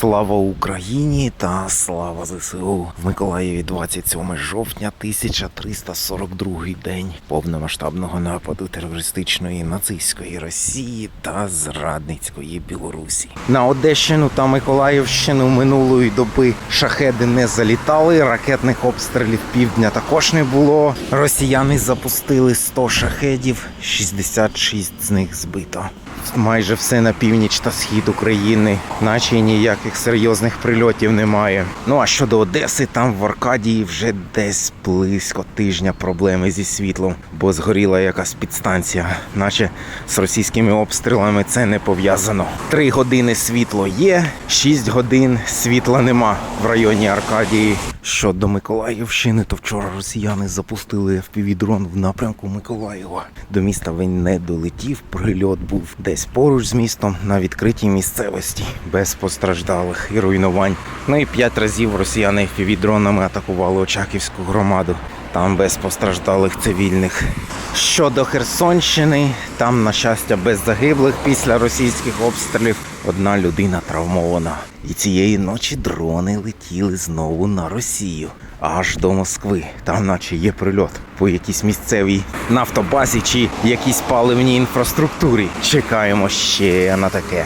Слава Україні та слава ЗСУ в Миколаєві 27 жовтня 1342 день повномасштабного нападу терористичної нацистської Росії та зрадницької Білорусі. На Одещину та Миколаївщину минулої доби шахеди не залітали. Ракетних обстрілів півдня також не було. Росіяни запустили 100 шахедів, 66 з них збито майже все на північ та схід України, наче ніяких серйозних прильотів немає. Ну а щодо Одеси, там в Аркадії вже десь близько тижня проблеми зі світлом, бо згоріла якась підстанція, наче з російськими обстрілами це не пов'язано. Три години світло є, шість годин світла нема в районі Аркадії. Щодо Миколаївщини, то вчора росіяни запустили FPV-дрон в напрямку Миколаєва. До міста він не долетів. Прильот був десь поруч з містом на відкритій місцевості, без постраждалих і руйнувань. Ну і п'ять разів росіяни FPV-дронами атакували Очаківську громаду. Там без постраждалих цивільних. Щодо Херсонщини, там, на щастя, без загиблих після російських обстрілів. Одна людина травмована. І цієї ночі дрони летіли знову на Росію. Аж до Москви. Там наче є прильот по якійсь місцевій нафтобазі чи якійсь паливній інфраструктурі. Чекаємо ще на таке.